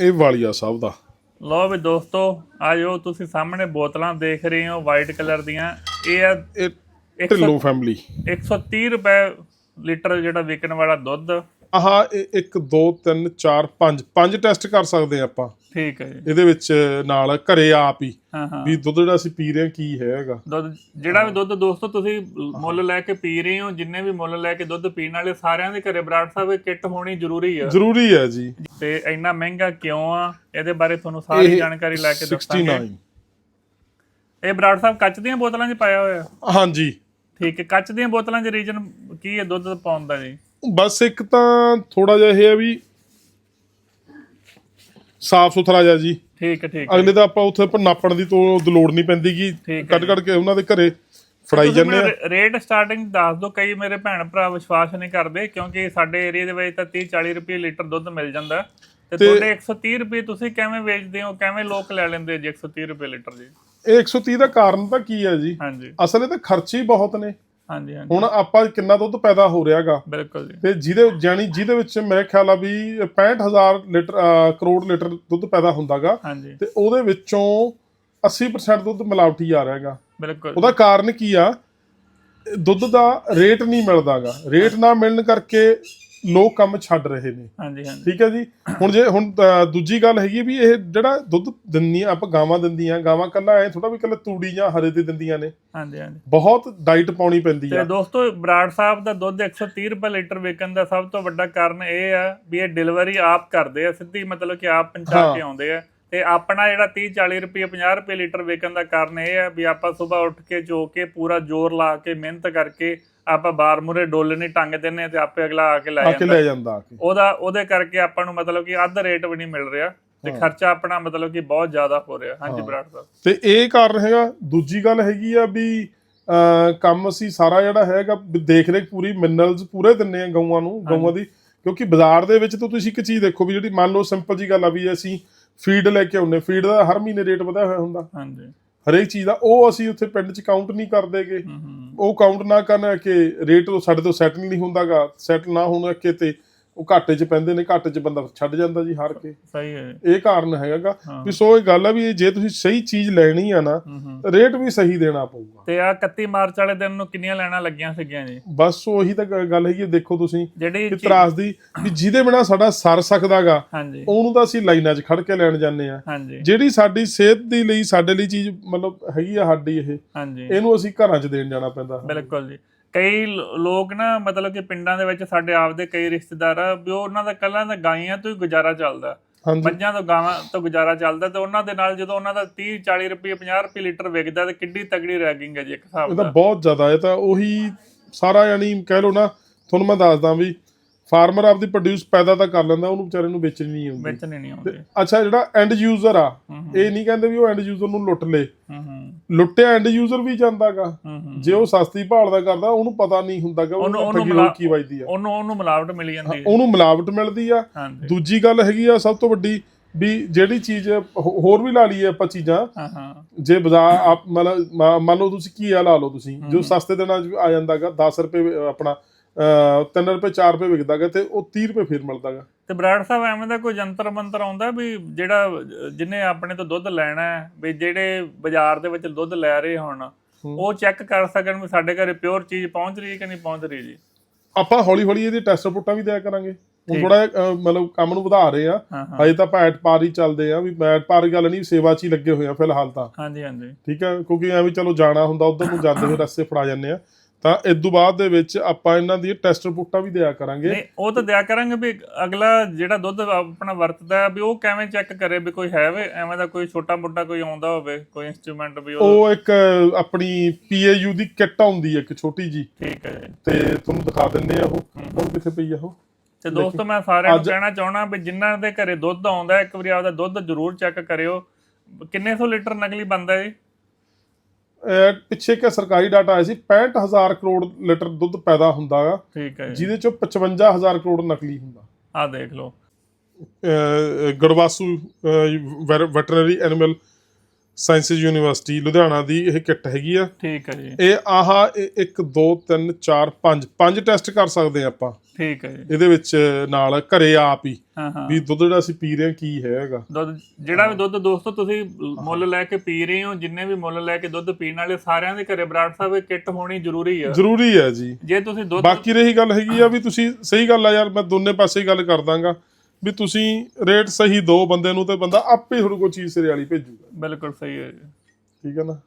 ਇਹ ਵਾਲੀਆ ਸਾਹਿਬ ਦਾ। ਲਓ ਵੀ ਦੋਸਤੋ ਆਜੋ ਤੁਸੀਂ ਸਾਹਮਣੇ ਬੋਤਲਾਂ ਦੇਖ ਰਹੇ ਹੋ ਵਾਈਟ ਕਲਰ ਦੀਆਂ। ਇਹ ਆ ਇਹ ਢਿੱਲੋਂ ਫੈਮਿਲੀ 130 ਰੁਪਏ ਲੀਟਰ ਜਿਹੜਾ ਵਿਕਣ ਵਾਲਾ ਦੁੱਧ। ਆਹ 1 2 3 4 5 ਪੰਜ ਟੈਸਟ ਕਰ ਸਕਦੇ ਆ ਆਪਾਂ। ਠੀਕ ਹੈ ਜੀ। ਇਹਦੇ ਵਿੱਚ ਨਾਲ ਘਰੇ ਆਪ ਹੀ ਹਾਂ ਹਾਂ। ਵੀ ਦੁੱਧ ਜਿਹੜਾ ਅਸੀਂ ਪੀ ਰਹੇ ਹਾਂ ਕੀ ਹੈਗਾ। ਦੁੱਧ ਜਿਹੜਾ ਵੀ ਦੁੱਧ ਦੋਸਤੋ ਤੁਸੀਂ ਮੁੱਲ ਲੈ ਕੇ ਪੀ ਰਹੇ ਹੋ ਜਿੰਨੇ ਵੀ ਮੁੱਲ ਲੈ ਕੇ ਦੁੱਧ ਪੀਣ ਵਾਲੇ ਸਾਰਿਆਂ ਦੇ ਘਰੇ ਬਰਾੜ ਸਾਹਿਬ ਇਹ ਕਿੱਟ ਹੋਣੀ ਜ਼ਰੂਰੀ ਆ। ਜ਼ਰੂਰੀ ਹੈ ਜੀ। ਤੇ ਇੰਨਾ ਮਹਿੰਗਾ ਕਿਉਂ ਆ? ਇਹਦੇ ਬਾਰੇ ਤੁਹਾਨੂੰ ਸਾਰੀ ਜਾਣਕਾਰੀ ਲੈ ਕੇ ਦੱਸਾਂਗੇ। 69 ਇਹ ਬਰਾੜ ਸਾਹਿਬ ਕੱਚ ਦੀਆਂ ਬੋਤਲਾਂ 'ਚ ਪਾਇਆ ਹੋਇਆ? ਹਾਂਜੀ। ਠੀਕ ਹੈ ਕੱਚ ਦੀਆਂ ਬੋਤਲਾਂ 'ਚ ਰੀਜਨ ਕੀ ਹੈ ਦੁੱਧ ਪਾਉਣ ਦਾ ਜੀ? ਬਸ ਇੱਕ ਤਾਂ ਥੋੜਾ ਜਿਹਾ ਇਹ ਹੈ ਵੀ ਸਾਫ਼ ਸੁਥਰਾ ਜਿਹਾ ਜੀ। ਠੀਕ ਹੈ ਠੀਕ ਹੈ। ਅਗਲੇ ਤਾਂ ਆਪਾਂ ਉੱਥੇ ਪਰ ਨਾਪਣ ਦੀ ਤੋਂ ਲੋੜ ਨਹੀਂ ਪੈਂਦੀ ਕਿ ਕੱਢ ਕੱਢ ਕੇ ਉਹਨਾਂ ਦੇ ਘਰੇ ਫੜਾਈ ਜਾਂਦੇ ਆ। ਰੇਟ ਸਟਾਰਟਿੰਗ ਦੱਸ ਦਿਓ ਕਈ ਮੇਰੇ ਭੈਣ ਭਰਾ ਵਿਸ਼ਵਾਸ ਨਹੀਂ ਕਰਦੇ ਕਿਉਂਕਿ ਸਾਡੇ ਏਰੀਆ ਦੇ ਵਿੱਚ ਤਾਂ 30 40 ਰੁਪਏ ਲੀਟਰ ਦੁੱਧ ਮਿਲ ਜਾਂਦਾ। ਤੇ ਤੁਹਾਡੇ 130 ਰੁਪਏ ਤੁਸੀਂ ਕਿਵੇਂ ਵੇਚਦੇ ਹੋ ਕਿਵੇਂ ਲੋਕ ਲੈ ਲੈਂਦੇ ਜੀ 130 ਰੁਪਏ ਲੀਟਰ ਜੀ? ਇਹ 130 ਦਾ ਕਾਰਨ ਤਾਂ ਕੀ ਹੈ ਜੀ? ਹਾਂਜੀ। ਅਸਲ ਇਹ ਤਾਂ ਖਰਚੇ ਹੀ ਬਹੁਤ ਨੇ। ਹਾਂਜੀ ਹਾਂਜੀ। ਹੁਣ ਆਪਾਂ ਕਿੰਨਾ ਦੁੱਧ ਪੈਦਾ ਹੋ ਰਿਹਾਗਾ? ਬਿਲਕੁਲ ਜੀ। ਤੇ ਜਿਹਦੇ ਜਾਨੀ ਜਿਹਦੇ ਵਿੱਚ ਮੇਰੇ ਖਿਆਲ ਆ ਵੀ 65000 ਲੀਟਰ ਅਹ, ਕਰੋੜ ਲੀਟਰ ਦੁੱਧ ਪੈਦਾ ਹੁੰਦਾਗਾ। ਹਾਂਜੀ। ਤੇ ਉਹਦੇ ਵਿੱਚੋਂ 80% ਦੁੱਧ ਮਿਲਾਵਟੀ ਆ ਰਿਹਾਗਾ। ਬਿਲਕੁਲ। ਉਹਦਾ ਕਾਰਨ ਕੀ ਆ? ਦੁੱਧ ਦਾ ਰੇਟ ਨਹੀਂ ਮਿਲਦਾਗਾ। ਰੇਟ ਨਾ ਮਿਲਣ ਕਰਕੇ ਲੋਕ ਕੰਮ ਛੱਡ ਰਹੇ ਨੇ। ਹਾਂਜੀ ਹਾਂਜੀ। ਠੀਕ ਹੈ ਜੀ? ਹੁਣ ਜੇ ਹੁਣ ਅਹ, ਦੂਜੀ ਗੱਲ ਹੈਗੀ ਵੀ ਇਹ ਜਿਹੜਾ ਦੁੱਧ ਦਿੰਦੀਆਂ ਆਪਾਂ ਗਾਵਾਂ ਦਿੰਦੀਆਂ ਗਾਵਾਂ ਕੱਲਾ ਐ ਥੋੜਾ ਵੀ ਕੱਲਾ ਤੂੜੀ ਜਾਂ ਹਰੇ ਦੇ ਦਿੰਦੀਆਂ ਨੇ। ਹਾਂਜੀ ਹਾਂਜੀ। ਬਹੁਤ ਡਾਈਟ ਪਾਉਣੀ ਪੈਂਦੀ ਤੇ ਆ। ਦੋਸਤੋ ਬਰਾੜ ਸਾਹਿਬ ਦਾ ਦੁੱਧ 130 ਰੁਪਏ ਲੀਟਰ ਵਿਕਣ ਦਾ ਸਭ ਤੋਂ ਵੱਡਾ ਕਾਰਨ ਇਹ ਆ ਵੀ ਇਹ ਡਿਲੀਵਰੀ ਆਪ ਕਰਦੇ ਆ ਸਿੱਧੀ ਮਤਲਬ ਕਿ ਆਪ ਪਹੁੰਚਾ ਹਾਂ। ਕੇ ਆਉਂਦੇ ਆ। ਤੇ ਆਪਣਾ ਜਿਹੜਾ 30 40 ਰੁਪਏ 50 ਰੁਪਏ ਲੀਟਰ ਵਿਕਣ ਦਾ ਕਾਰਨ ਇਹ ਆ ਵੀ ਆਪਾਂ ਸਵੇਰ ਉੱਠ ਕੇ ਜੋ ਕੇ ਪੂਰਾ ਜ਼ੋਰ ਲਾ ਕੇ ਮਿਹਨਤ ਕਰਕੇ ਆਪਾਂ ਬਾਰ ਮੂਰੇ ਡੋਲੇ ਨਹੀਂ ਟੰਗ ਦਿੰਨੇ ਤੇ ਆਪੇ ਅਗਲਾ ਆ ਕੇ ਲੈ ਆ ਕੇ ਜਾਂਦਾ। ਲੈ ਜਾਂਦਾ ਆ ਕੇ। ਉਹਦਾ ਉਹਦੇ ਕਰਕੇ ਆਪਾਂ ਨੂੰ ਮਤਲਬ ਕਿ ਅੱਧ ਰੇਟ ਵੀ ਨਹੀਂ ਮਿਲ ਰਿਹਾ ਤੇ ਖਰਚਾ ਆਪਣਾ ਮਤਲਬ ਕਿ ਬਹੁਤ ਜ਼ਿਆਦਾ ਹੋ ਰਿਹਾ। ਹਾਂਜੀ ਬਰਾੜ ਸਾਹਿਬ। ਤੇ ਇਹ ਕਾਰਨ ਹੈਗਾ। ਦੂਜੀ ਗੱਲ ਹੈਗੀ ਆ ਵੀ ਕੰਮ ਅਸੀਂ ਸਾਰਾ ਜਿਹੜਾ ਹੈਗਾ ਦੇਖ ਰੇਖ ਪੂਰੀ ਮਿਨਰਲਸ ਪੂਰੇ ਦਿੰਨੇ ਆ ਗਊਆਂ ਨੂੰ ਗਊਆਂ ਦੀ। ਕਿਉਂਕਿ ਬਾਜ਼ਾਰ ਦੇ ਵਿੱਚ ਤਾਂ ਤੁਸੀਂ ਇੱਕ ਚੀਜ਼ ਦੇਖੋ ਵੀ ਜਿਹੜੀ ਮੰਨ ਲਓ ਸਿੰਪਲ ਜੀ ਗੱਲ ਆ ਵੀ ਅਸੀਂ ਫੀਡ ਲੈ ਕੇ ਆਉਨੇ ਫੀਡ ਦਾ ਹਰ ਮਹੀਨੇ ਰੇਟ ਵਧਿਆ ਹੋਇਆ ਹੁੰਦਾ। ਹਾਂਜੀ। ਹਰੇਕ ਚੀਜ਼ ਦਾ। ਉਹ ਅਸੀਂ ਉੱਥੇ ਪਿੰਡ 'ਚ ਕਾਊਂਟ ਨਹੀਂ ਕਰਦੇਗੇ ਉਹ ਕਾਊਂਟ ਨਾ ਕਰਨ ਕਿ ਰੇਟ ਉਹ ਸਾਡੇ ਤੋਂ ਸੈਟਲ ਨਹੀਂ ਹੁੰਦਾਗਾ। ਸੈਟਲ ਨਾ ਹੋਣ ਕਰਕੇ ਤੇ ਉਹ ਘਾਟੇ 'ਚ ਪੈਂਦੇ ਨੇ ਘਾਟੇ 'ਚ ਬੰਦਾ ਛੱਡ ਜਾਂਦਾ ਜੀ ਹਾਰ ਕੇ। ਸਹੀ ਹੈ ਇਹ ਕਾਰਨ ਹੈਗਾ। ਵੀ ਸੋ ਇਹ ਗੱਲ ਆ ਵੀ ਜੇ ਤੁਸੀਂ ਸਹੀ ਚੀਜ਼ ਲੈਣੀ ਆ ਨਾ ਰੇਟ ਵੀ ਸਹੀ ਦੇਣਾ ਪਊਗਾ। ਤੇ ਆ 31 ਮਾਰਚ ਵਾਲੇ ਦਿਨ ਨੂੰ ਕਿੰਨੀਆਂ ਲੈਣਾ ਲੱਗੀਆਂ ਸੀਗੀਆਂ ਜੀ? ਬਸ ਉਹੀ ਤਾਂ ਗੱਲ ਹੈਗੀ ਦੇਖੋ ਤੁਸੀਂ ਕਿ ਤਰਾਸ ਦੀ ਵੀ ਜਿਹਦੇ ਬਿਨਾ ਸਾਡਾ ਸਰ ਸਕਦਾਗਾ ਉਹਨੂੰ ਤਾਂ ਅਸੀਂ ਲਾਈਨਾਂ 'ਚ ਖੜ ਕੇ ਲੈਣ ਜਾਂਦੇ ਆ। ਜਿਹੜੀ ਸਾਡੀ ਸਿਹਤ ਦੀ ਲਈ ਸਾਡੇ ਲਈ ਚੀਜ਼ ਮਤਲਬ ਹੈਗੀ ਆ ਸਾਡੀ ਇਹ ਇਹਨੂੰ ਅਸੀਂ ਘਰਾਂ 'ਚ ਦੇਣ ਜਾਣਾ ਪੈਂਦਾ। ਬਿਲਕੁਲ ਜੀ। ਕਈ ਲੋ- ਲੋਕ ਨਾ ਮਤਲਬ ਕਿ ਪਿੰਡਾਂ ਦੇ ਵਿੱਚ ਸਾਡੇ ਆਪਦੇ ਕਈ ਰਿਸ਼ਤੇਦਾਰ ਆ ਵੀ ਉਹਨਾਂ ਦਾ ਕੱਲਾਂ ਦਾ ਗਾਈਆਂ ਤੋਂ ਹੀ ਗੁਜ਼ਾਰਾ ਚੱਲਦਾ। ਮੱਝਾਂ ਤੋਂ ਗਾਵਾਂ ਤੋਂ ਗੁਜ਼ਾਰਾ ਚੱਲਦਾ ਤੇ ਉਹਨਾਂ ਦੇ ਨਾਲ ਜਦੋਂ ਉਹਨਾਂ ਦਾ 30 40 ਰੁਪਏ 50 ਰੁਪਏ ਲੀਟਰ ਵਿਕਦਾ ਤੇ ਕਿੱਡੀ ਤਗੜੀ ਰੈਗਿੰਗ ਹੈ ਜੀ ਇੱਕ ਹਿਸਾਬ ਇਹ ਤਾਂ ਦਾ। ਬਹੁਤ ਜ਼ਿਆਦਾ ਇਹ ਤਾਂ ਉਹੀ ਸਾਰਾ ਯਾਨੀ ਕਹਿ ਲਓ ਨਾ ਤੁਹਾਨੂੰ ਮੈਂ ਦੱਸਦਾ ਵੀ ਫਾਰਮਰ ਆਪਦੀ ਪ੍ਰੋਡਿਊਸ ਪੈਦਾ ਤਾਂ ਕਰ ਲੈਂਦਾ ਉਹਨੂੰ ਵਿਚਾਰੇ ਨੂੰ ਵੇਚਣੀ ਨਹੀਂ ਆਉਂਦੀ। ਵਿੱਚ ਨਹੀਂ ਆਉਂਦੇ। ਅੱਛਾ ਜਿਹੜਾ ਐਂਡ ਯੂਜ਼ਰ ਆ ਇਹ ਨਹੀਂ ਕਹਿੰਦੇ ਵੀ ਉਹ ਐਂਡ ਯੂਜ਼ਰ ਨੂੰ ਲੁੱਟ ਲੇ। ਲੁੱਟਿਆ ਐਂਡ ਯੂਜ਼ਰ ਵੀ ਜਾਂਦਾਗਾ। ਜੇ ਉਹ ਸਸਤੀ ਭਾਲਦਾ ਕਰਦਾ ਉਹਨੂੰ ਪਤਾ ਨਹੀਂ ਹੁੰਦਾਗਾ ਉਹਨੂੰ- ਕੀ ਵੱਜਦੀ ਆ। ਉਹਨੂੰ ਉਹਨੂੰ ਮਿਲਾਵਟ ਮਿਲੀ ਜਾਂਦੀ ਹੈ ਉਹਨੂੰ ਮਿਲਾਵਟ ਮਿਲਦੀ ਆ। ਦੂਜੀ ਗੱਲ ਹੈਗੀ ਆ ਸਭ ਤੋਂ ਵੱਡੀ ਵੀ ਜਿਹੜੀ ਚੀਜ਼ ਹੋਰ ਵੀ ਲਾ ਲਈਏ ਆਪਾਂ ਚੀਜ਼ਾਂ। ਜੇ ਬਾਜ਼ਾਰ ਆਪ ਮਤਲਬ ਮੰਨ ਲਓ ਤੁਸੀਂ ਕੀ ਆ ਲਾ ਲਓ ਤੁਸੀਂ ਜੋ ਸਸਤੇ ਦਿਨਾਂ 'ਚ ਆ ਜਾਂਦਾਗਾ 10 ਰੁਪਏ ਆਪਣਾ 3 ਰੁਪਏ 4 ਰੁਪਏ ਵਿਕਦਾਗਾ ਤੇ ਉਹ 30 ਰੁਪਏ ਫਿਰ ਮਿਲਦਾਗਾ। ਤੇ ਬਰਾੜ ਸਾਹਿਬ ਐਵੇਂ ਦਾ ਕੋਈ ਜੰਤਰ ਮੰਤਰ ਆਉਂਦਾ ਵੀ ਜਿਹੜਾ ਜਿਹਨੇ ਆਪਣੇ ਤੋਂ ਦੁੱਧ ਲੈਣਾ ਹੈ ਵੀ ਜਿਹੜੇ ਬਾਜ਼ਾਰ ਦੇ ਵਿੱਚ ਦੁੱਧ ਲੈ ਰਹੇ ਹੋਣ ਉਹ ਚੈੱਕ ਕਰ ਸਕਣ ਵੀ ਸਾਡੇ ਘਰੇ ਪਿਓਰ ਚੀਜ਼ ਪਹੁੰਚ ਰਹੀ ਹੈ ਕਿ ਨਹੀਂ ਪਹੁੰਚ ਰਹੀ ਜੀ? ਆਪਾਂ ਹੌਲੀ ਹੌਲੀ ਇਹਦੀ ਟੈਸਟ ਰਿਪੋਰਟਾਂ ਵੀ ਦਿਆ ਕਰਾਂਗੇ। ਹੁਣ ਥੋੜਾ ਮਤਲਬ ਕੰਮ ਨੂੰ ਵਧਾ ਰਹੇ ਆ। ਹਜੇ ਤਾਂ ਆਪਾਂ ਐਟ ਪਾਰ ਹੀ ਚੱਲਦੇ ਆ ਵੀ ਐਟ ਪਾਰ ਦੀ ਗੱਲ ਨਹੀਂ ਸੇਵਾ 'ਚ ਹੀ ਲੱਗੇ ਹੋਏ ਆ ਫਿਲਹਾਲ ਤਾਂ। ਹਾਂਜੀ ਹਾਂਜੀ। ਠੀਕ ਹੈ ਕਿਉਂਕਿ ਐਵੇਂ ਚਲੋ ਜਾਣਾ ਹੁੰਦਾ ਉਧਰ ਨੂੰ ਜਾਂਦੇ ਹੋਏ ਰਸਤੇ ਫੜਾ ਜਾਂਦੇ ਆ। ਤਾਂ ਇਸ ਤੋਂ ਬਾਅਦ ਦੇ ਵਿੱਚ ਆਪਾਂ ਇਹਨਾਂ ਦੀ ਟੈਸਟ ਰਿਪੋਰਟਾਂ ਵੀ ਦਿਆ ਕਰਾਂਗੇ। ਨਹੀਂ ਉਹ ਤਾਂ ਦਿਆ ਕਰਾਂਗੇ ਵੀ ਅਗਲਾ ਜਿਹੜਾ ਦੁੱਧ ਆਪਣਾ ਵਰਤਦਾ ਹੈ ਵੀ ਉਹ ਕਿਵੇਂ ਚੈੱਕ ਕਰੇ ਵੀ ਕੋਈ ਹੈ ਵੇ ਐਵੇਂ ਦਾ ਕੋਈ ਛੋਟਾ ਮੋਟਾ ਕੋਈ ਆਉਂਦਾ ਹੋਵੇ ਕੋਈ ਇਨਸਟਰੂਮੈਂਟ ਵੀ ਉਹ ਉਹ ਇੱਕ ਆਪਣੀ ਪੀਏਯੂ ਦੀ ਕਿੱਟ ਆਉਂਦੀ ਹੈ ਇੱਕ ਛੋਟੀ ਜੀ ਠੀਕ ਹੈ ਜੀ। ਤੇ ਤੁਹਾਨੂੰ ਦਿਖਾ ਦਿੰਦੇ ਆ ਉਹ। ਹੁਣ ਕਿੱਥੇ ਪਈ ਆ ਉਹ? ਤੇ ਦੋਸਤੋ ਮੈਂ ਸਾਰਿਆਂ ਨੂੰ ਕਹਿਣਾ ਚਾਹਣਾ ਵੀ ਜਿਨ੍ਹਾਂ ਦੇ ਘਰੇ ਦੁੱਧ ਆਉਂਦਾ ਇੱਕ ਵਾਰੀ ਆਪਦਾ ਦੁੱਧ ਜ਼ਰੂਰ ਚੈੱਕ ਕਰਿਓ। ਕਿੰਨੇ ਸੌ ਲੀਟਰ ਨਕਲੀ ਬੰਦਾ ਜੀ? ਪਿੱਛੇ ਕਿ ਸਰਕਾਰੀ ਡਾਟਾ ਆਇਆ ਸੀ 65000 ਕਰੋੜ ਲੀਟਰ ਦੁੱਧ ਪੈਦਾ ਹੁੰਦਾ ਗਾ ਠੀਕ ਹੈ ਜਿਹਦੇ ਚੋਂ 55000 ਕਰੋੜ ਨਕਲੀ ਹੁੰਦਾ। ਆਹ ਦੇਖ ਲਓ। Gadvasu veterinary animal sciences university Ludhiana ਦੀ ਇਹ ਕਿੱਟ ਹੈਗੀ ਆ। ਠੀਕ ਹੈ ਜੀ। ਇਹ ਆਹ 1 2 3 4 5 ਪੰਜ ਟੈਸਟ ਕਰ ਸਕਦੇ ਆ ਆਪਾਂ। ਠੀਕ ਹੈ ਜੀ। ਇਹਦੇ ਵਿੱਚ ਨਾਲ ਘਰੇ ਆਪ ਹੀ ਹਾਂ ਹਾਂ। ਵੀ ਦੁੱਧ ਜਿਹੜਾ ਅਸੀਂ ਪੀ ਰਹੇ ਕੀ ਹੈਗਾ। ਦੁੱਧ ਜਿਹੜਾ ਵੀ ਦੁੱਧ ਦੋਸਤੋ ਤੁਸੀਂ ਮੁੱਲ ਲੈ ਕੇ ਪੀ ਰਹੇ ਹੋ ਜਿੰਨੇ ਵੀ ਮੁੱਲ ਲੈ ਕੇ ਦੁੱਧ ਪੀਣ ਵਾਲੇ ਸਾਰਿਆਂ ਦੇ ਘਰੇ ਬਰਾੜ ਸਾਹਿਬ ਇਹ ਕਿੱਟ ਹੋਣੀ ਜ਼ਰੂਰੀ ਆ। ਜ਼ਰੂਰੀ ਹੈ ਜੀ। ਜੇ ਤੁਸੀਂ ਦੁੱਧ ਬਾਕੀ ਰਹੀ ਗੱਲ ਹੈਗੀ ਆ ਵੀ ਤੁਸੀਂ ਸਹੀ ਗੱਲ ਆ ਯਾਰ ਮੈਂ ਦੋਨੇ ਪਾਸੇ ਹੀ ਗੱਲ ਕਰ ਦਾਂਗਾ। ਵੀ ਤੁਸੀਂ ਰੇਟ ਸਹੀ ਦੋ ਬੰਦੇ ਨੂੰ ਤੇ ਬੰਦਾ ਆਪੇ ਤੁਹਾਡੇ ਕੋਲ ਚੀਜ਼ ਸਿਰੇ ਵਾਲੀ ਭੇਜੂਗਾ। ਬਿਲਕੁਲ ਸਹੀ ਹੈ ਜੀ। ਠੀਕ ਹੈ ਨਾ?